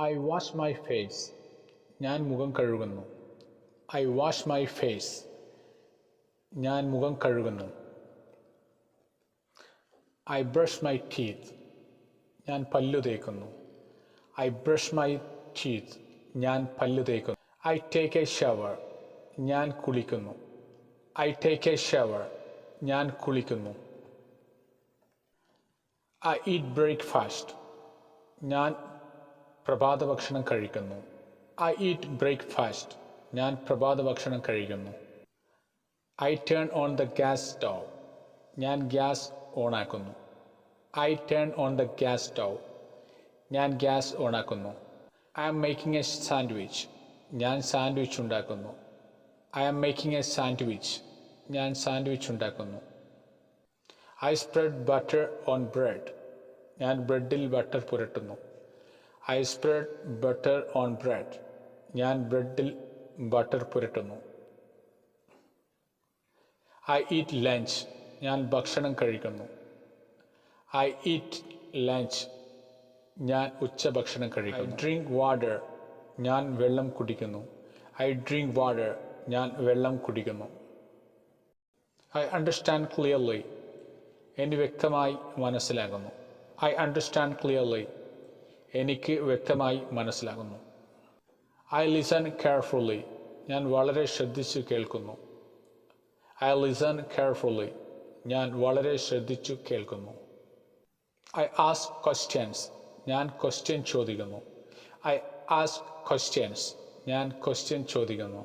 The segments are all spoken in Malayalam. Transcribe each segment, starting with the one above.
ഐ വാഷ് മൈ ഫേസ് ഞാൻ മുഖം കഴുകുന്നു. ഐ വാഷ് മൈ ഫേസ് ഞാൻ മുഖം കഴുകുന്നു. ഐ ബ്രഷ് മൈ ടീത്ത് ഞാൻ പല്ലു തേക്കുന്നു. ഐ ബ്രഷ് മൈ ടീത്ത് ഞാൻ പല്ലു തേക്കുന്നു. ഐ ടേക്ക് എ ഷവർ ഞാൻ കുളിക്കുന്നു. ഐ ടേക്ക് എ ഷവർ ഞാൻ കുളിക്കുന്നു. ഐ ഈറ്റ് ബ്രേക്ക്ഫാസ്റ്റ് ഞാൻ പ്രഭാത ഭക്ഷണം കഴിക്കുന്നു. ഐ ഈറ്റ് ബ്രേക്ക്ഫാസ്റ്റ് ഞാൻ പ്രഭാത ഭക്ഷണം കഴിക്കുന്നു. I turn on the gas stove ഞാൻ gas ഓണാക്കുന്നു. I turn on the gas stove ഞാൻ gas ഓണാക്കുന്നു. I am making a sandwich ഞാൻ സാൻഡ്വിച്ച് ഉണ്ടാക്കുന്നു. I am making a sandwich ഞാൻ സാൻഡ്വിച്ച് ഉണ്ടാക്കുന്നു. I spread butter on bread ഞാൻ ബ്രെഡിൽ butter പുരട്ടുന്നു. I spread butter on bread. ഞാൻ ബ്രെഡിൽ ബട്ടർ പുരട്ടുന്നു. I eat lunch. ഞാൻ ഭക്ഷണം കഴിക്കുന്നു. I eat lunch. ഞാൻ ഉച്ചഭക്ഷണം കഴിക്കുന്നു. Drink water. ഞാൻ വെള്ളം കുടിക്കുന്നു. I drink water. ഞാൻ വെള്ളം കുടിക്കുന്നു. I understand clearly. എനിക്ക് വ്യക്തമായി മനസ്സിലാകുന്നു ഐ അണ്ടർസ്റ്റാൻഡ് ക്ലിയർലി. എനിക്ക് വ്യക്തമായി മനസ്സിലാകുന്നു. ഐ ലിസൺ കെയർഫുള്ളി ഞാൻ വളരെ ശ്രദ്ധിച്ചു കേൾക്കുന്നു. ഐ ലിസൺ കെയർഫുള്ളി ഞാൻ വളരെ ശ്രദ്ധിച്ചു കേൾക്കുന്നു. ഐ ആസ്ക് ക്വസ്റ്റ്യൻസ് ഞാൻ ക്വസ്റ്റ്യൻ ചോദിക്കുന്നു. ഐ ആസ്ക് ക്വസ്റ്റ്യൻസ് ഞാൻ ക്വസ്റ്റ്യൻ ചോദിക്കുന്നു.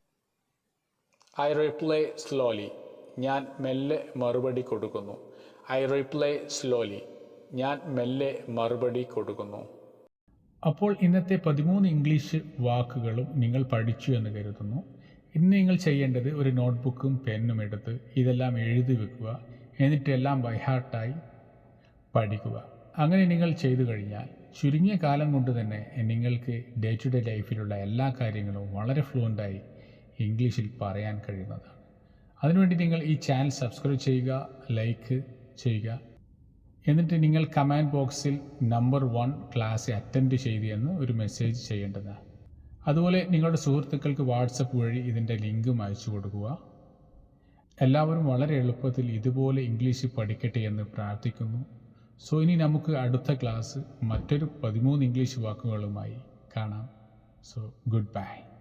ഐ റിപ്ലൈ സ്ലോലി ഞാൻ മെല്ലെ മറുപടി കൊടുക്കുന്നു. ഐ റിപ്ലൈ സ്ലോലി ഞാൻ മെല്ലെ മറുപടി കൊടുക്കുന്നു. അപ്പോൾ ഇന്നത്തെ പതിമൂന്ന് ഇംഗ്ലീഷ് വാക്കുകളും നിങ്ങൾ പഠിച്ചു എന്ന് കരുതുന്നു. ഇന്ന് നിങ്ങൾ ചെയ്യേണ്ടത് ഒരു നോട്ട്ബുക്കും പെന്നും എടുത്ത് ഇതെല്ലാം എഴുതി വെക്കുക. എന്നിട്ട് എല്ലാം ബൈഹാർട്ടായി പഠിക്കുക. അങ്ങനെ നിങ്ങൾ ചെയ്തു കഴിഞ്ഞാൽ ചുരുങ്ങിയ കാലം കൊണ്ട് തന്നെ നിങ്ങൾക്ക് ഡേ ടു ഡേ ലൈഫിലുള്ള എല്ലാ കാര്യങ്ങളും വളരെ ഫ്ലുവന്റായി ഇംഗ്ലീഷിൽ പറയാൻ കഴിയുന്നതാണ്. അതിനുവേണ്ടി നിങ്ങൾ ഈ ചാനൽ സബ്സ്ക്രൈബ് ചെയ്യുക ലൈക്ക് ചെയ്യുക. എന്നിട്ട് നിങ്ങൾ കമാൻഡ് ബോക്സിൽ നമ്പർ വൺ ക്ലാസ് അറ്റൻഡ് ചെയ്തു എന്ന് ഒരു മെസ്സേജ് ചെയ്യേണ്ടതാണ്. അതുപോലെ നിങ്ങളുടെ സുഹൃത്തുക്കൾക്ക് വാട്സപ്പ് വഴി ഇതിന്റെ ലിങ്കും അയച്ചു കൊടുക്കുക. എല്ലാവരും വളരെ എളുപ്പത്തിൽ ഇതുപോലെ ഇംഗ്ലീഷ് പഠിക്കട്ടെ എന്ന് പ്രാർത്ഥിക്കുന്നു. സോ ഇനി നമുക്ക് അടുത്ത ക്ലാസ് മറ്റൊരു പതിമൂന്ന് ഇംഗ്ലീഷ് വാക്കുകളുമായി കാണാം. So good bye